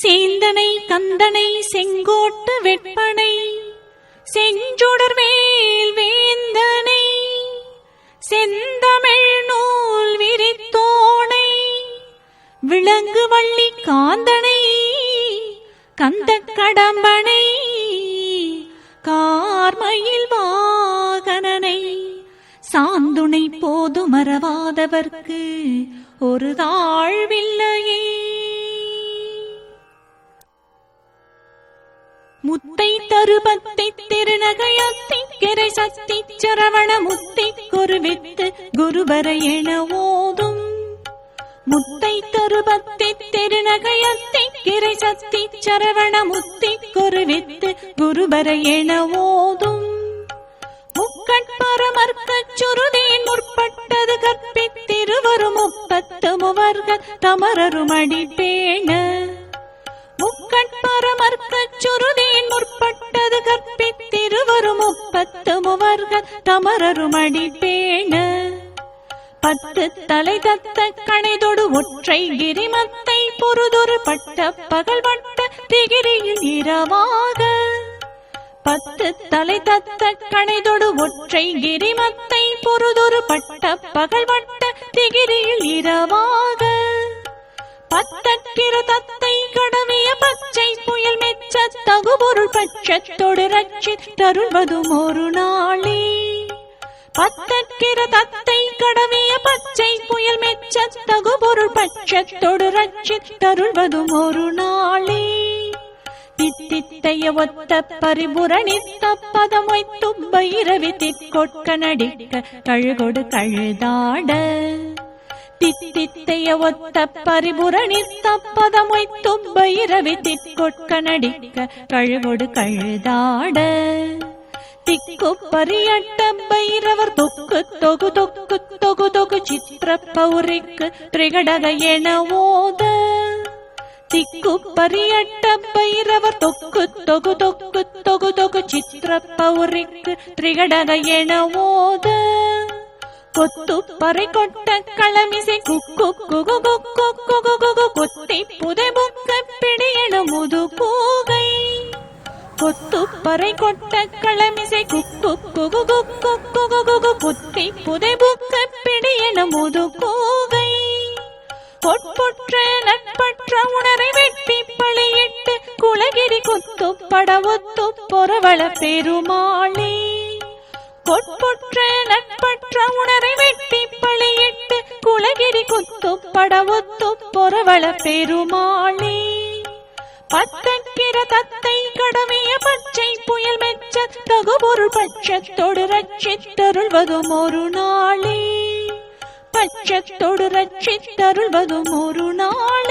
சேந்தனை கந்தனை செங்கோட்டு வெட்பனை செஞ்சொடர் வேல் வேந்தனை செந்தமிழ் நூல் விரித்தோனை விலங்கு வள்ளி காந்தனை கந்த கடம்பனை கார்மையில் வாகனனை சாந்துணை போது மறவாதவர்க்கு ஒரு தாழ்வில்லையே. முத்தை தருபத்தை திருநகையத்தை கிரை சக்தி சரவண முத்தை குருவித்து குருபர என ஓதும். முத்தை தருபத்தை திருநகையத்தை கிரை சக்தி சரவண முத்தி குருவித்து குருபர என ஓதும். முக்கட்பரமர்க்கச் சுருதியின் முற்பட்டது கற்பித்திருவரும் முப்பத்து முவர்கள் தமரருமடி பேண. முக்கட்பரமர்க்கச் சுருதியின் முப்பத்து தமரருமடி பேண பத்து தலை தத்த கணைதொடு ஒற்றை கிரிமத்தை பொறுதொரு பட்ட பகல் வட்ட திகிரியில் இரவாக. பத்து தலை தத்த கணைதொடு ஒற்றை கிரிமத்தை பொறுதொரு பட்ட பகல் வட்ட திகிரியில் இரவாக. பத்தற்கிற தத்தை கடமைய பச்சை புயல் மெச்ச தகுபொருள் பட்சத்தொடு ரட்சி தருள்வதும் ஒரு நாளே. பத்தற்கிற தத்தை கடமைய பச்சை புயல் மெச்ச தகுபொருள் பட்சத்தொடு ரட்சி தருள்வதும் ஒரு நாளே. தித்தித்தைய ஒத்த பரிபுரணித்த பதமொய்த்து பைரவி திற்கொட்க நடிக்க கழுகொடு கழுதாட தித்தித்தைய ஒத்த பரிபுரணித்த பதமொய்த்து பைரவி திற்கொட்க நடிக்க கழுகொடு கழுதாட. திக்கு பரியட்ட பைரவர் தொக்கு தொகு தொக்கு தொகு தொகு சித்திர பௌரிக்கு திரிகடக என ஓத. திக்கு பரியட்ட பைரவர் தொக்கு தொகு தொக்கு தொகு தொகு சித்திர பௌரிக்கு திரிகடக என ஓத. கொத்து பறை கொட்ட களமிசை குக்கு குகு குக்கு குகு குகு கொத்தி புதை புக்க பிடியணு முது பூவை கொத்து பறை கொட்ட களமிசை குக்கு குகு குக்கு குகு குகு குத்தி புதை புக்க பிடியணு முது கூகை பொற்பொற்ற நட்பற்ற உணரை வெட்டி பழியிட்டு குலகிரி குத்து படவொத்து பொறவள பெருமாளே பொற்புற்ற நட்பற்ற உணரை வெட்டி பழியிட்டு குலகிரி குத்து படவொத்து பொறவள பெருமாளே. பத்தக்கிற தத்தை கடமைய பச்சை புயல் மெச்ச தகுபொருள் பட்சத்தொடு ரட்சித்தருள்வதும் ஒரு நாளே. பட்சத்தொடு ரட்சித்தருள்வதும் ஒரு நாளே.